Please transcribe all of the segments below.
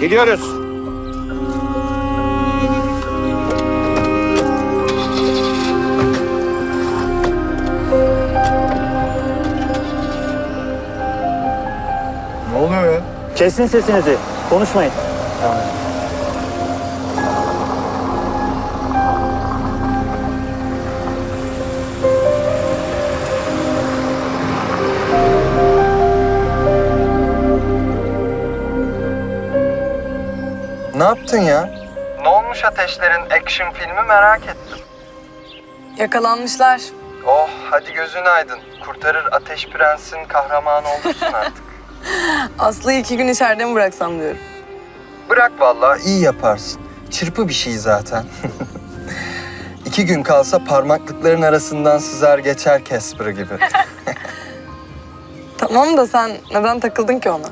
Gidiyoruz. Ne oluyor ya? Kesin sesinizi. Konuşmayın. Ne yaptın ya? Ne olmuş Ateşler'in action filmi merak ettim. Yakalanmışlar. Oh hadi gözün aydın. Kurtarır Ateş Prens'in kahramanı olursun artık. Aslı'yı iki gün içeride mi bıraksam diyorum. Bırak vallahi iyi yaparsın. Çırpı bir şey zaten. İki gün kalsa parmaklıkların arasından sızar geçer Casper gibi. Tamam da sen neden takıldın ki ona?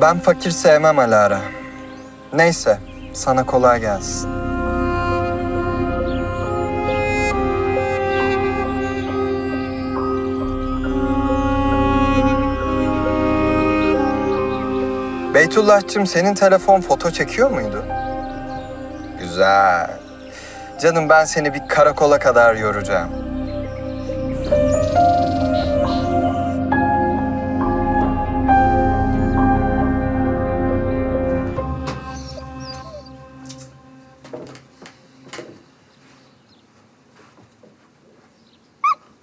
Ben fakir sevmem Alara. Neyse, sana kolay gelsin. Beytullah'cığım senin telefon foto çekiyor muydu? Güzel. Canım ben seni bir karakola kadar yoracağım.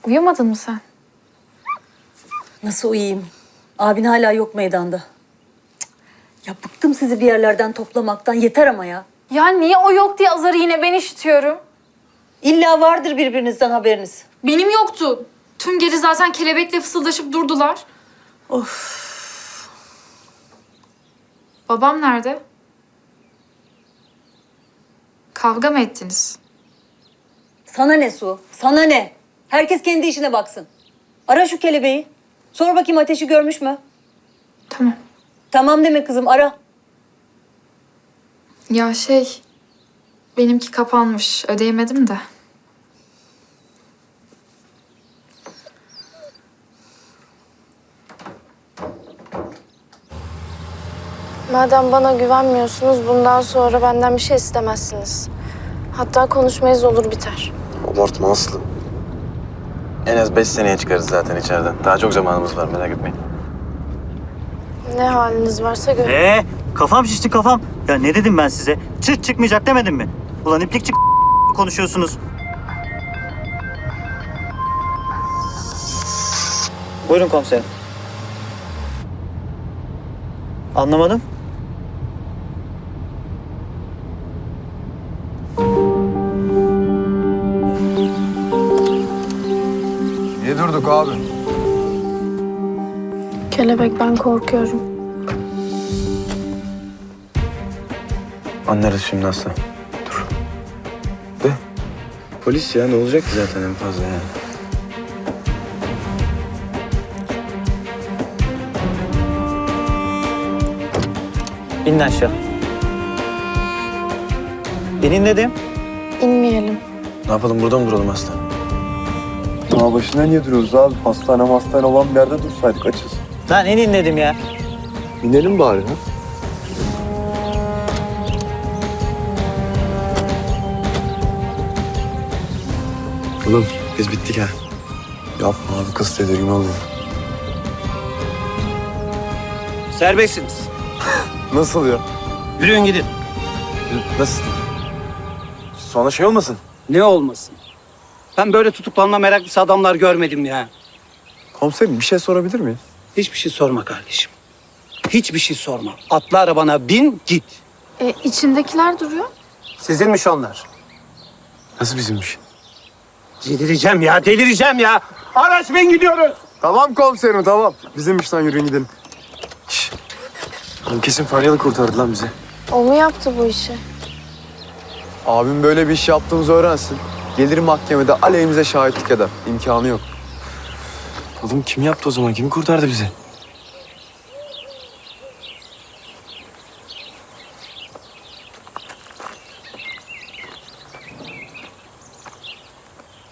Uyumadın mı sen? Nasıl uyuyayım? Abin hala yok meydanda. Ya bıktım sizi bir yerlerden toplamaktan. Yeter ama ya. Ya niye o yok diye azarı yine ben işitiyorum? İlla vardır birbirinizden haberiniz. Benim yoktu. Tüm gece zaten kelebekle fısıldaşıp durdular. Of. Babam nerede? Kavga mı ettiniz? Sana ne Su? Sana ne? Herkes kendi işine baksın. Ara şu kelebeği. Sor bakayım ateşi görmüş mü? Tamam. Tamam deme kızım ara. Ya şey... Benimki kapanmış. Ödeyemedim de. Madem bana güvenmiyorsunuz bundan sonra benden bir şey istemezsiniz. Hatta konuşmayız olur biter. Abartma Aslı. En az beş seneye çıkarız zaten içeriden. Daha çok zamanımız var merak etmeyin. Ne haliniz varsa görün. Ee, kafam şişti kafam. Ya ne dedim ben size? Çıt çıkmayacak demedim mi? Ulan iplik çık konuşuyorsunuz. Buyurun komiserim. Anlamadım. Durduk abi? Kelebek ben korkuyorum. Anlarız şimdi Aslı. Dur. De. Polis ya ne olacak ki zaten en fazla yani. İnin aşağı. İnin dedim. İnmeyelim. Ne yapalım burada mı duralım Aslı? Dağ başına niye duruyoruz abi? Hastane hastane olan bir yerde dursaydık açız. Lan inin dedim ya. İnelim bari ha. Oğlum biz bittik ha. Yapma abi kız tedirgin oluyor. Serbestsiniz. Nasıl ya? Yürüyün gidin. Nasıl? Sonra şey olmasın. Ne olmasın? Ben böyle tutuklanma meraklısı adamlar görmedim ya. Komiserim bir şey sorabilir miyim? Hiçbir şey sorma kardeşim. Hiçbir şey sorma. Atla arabana bin git. E, içindekiler duruyor. Sizinmiş onlar. Nasıl bizimmiş? Delireceğim ya, delireceğim ya. Araç bin gidiyoruz. Tamam komiserim tamam. Bizim işten yürüyün gidelim. Oğlum kesin Faryalı kurtardı lan bizi. O mu yaptı bu işi? Abim böyle bir iş yaptığımızı öğrensin. Gelir mahkemede aleyhimize şahitlik eder. İmkanı yok. Oğlum kim yaptı o zaman? Kim kurtardı bizi?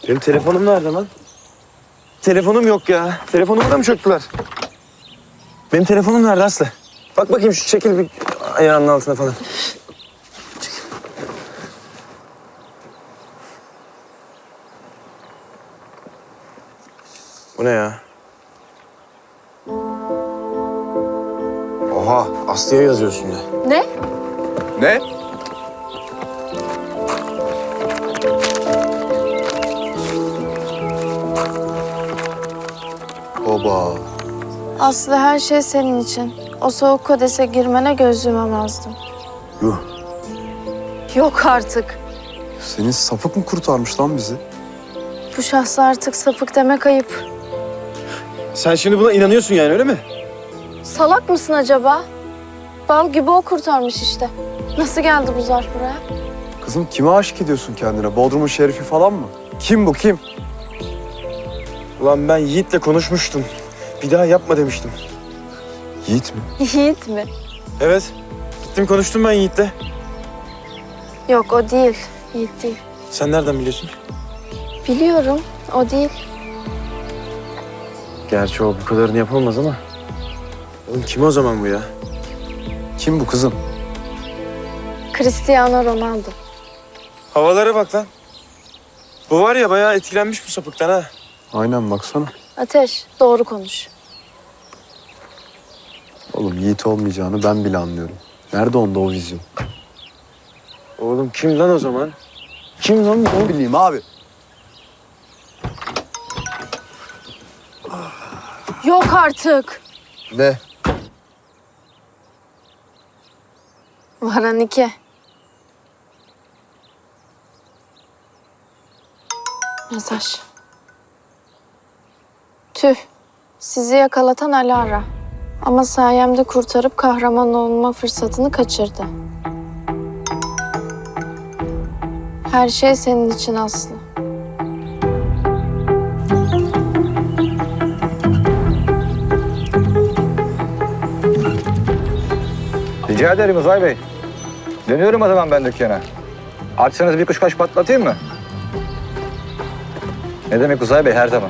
Benim telefonum nerede lan? Telefonum yok ya. Telefonumu da mı çöktüler? Benim telefonum nerede Aslı? Bak bakayım şu çekil bir ayağının altına falan. Bu ne ya? Oha, Aslı'ya yazıyor üstünde. Ne? Ne? Oba. Aslı her şey senin için. O soğuk kodese girmene göz yumamazdım. Yuh. Yok artık. Senin sapık mı kurtarmış lan bizi? Bu şahsa artık sapık demek ayıp. Sen şimdi buna inanıyorsun yani öyle mi? Salak mısın acaba? Bal gibi o kurtarmış işte. Nasıl geldi bu zarf buraya? Kızım kime aşık ediyorsun kendine? Bodrum'un şerifi falan mı? Kim bu kim? Ulan ben Yiğit'le konuşmuştum. Bir daha yapma demiştim. Yiğit mi? Yiğit mi? Evet. Gittim konuştum ben Yiğit'le. Yok o değil. Yiğit değil. Sen nereden biliyorsun? Biliyorum o değil. Gerçi o bu kadarını yapamaz ama. Oğlum kim o zaman bu ya? Kim bu kızım? Cristiano Ronaldo. Havalara bak lan. Bu var ya bayağı etkilenmiş bu sapıktan ha. Aynen baksana. Ateş doğru konuş. Oğlum Yiğit olmayacağını ben bile anlıyorum. Nerede onda o vizyon? Oğlum kim lan o zaman? Kim lan bu? Ne bileyim abi. Yok artık. Ne? Varan iki. Mesaj. Tüh. Sizi yakalatan Alara. Ama sayemde kurtarıp kahraman olma fırsatını kaçırdı. Her şey senin için Aslı. Rica ederim Uzay Bey. Dönüyorum o zaman ben dükkana. Açsanız bir kuşkaş patlatayım mı? Ne demek Uzay Bey her zaman.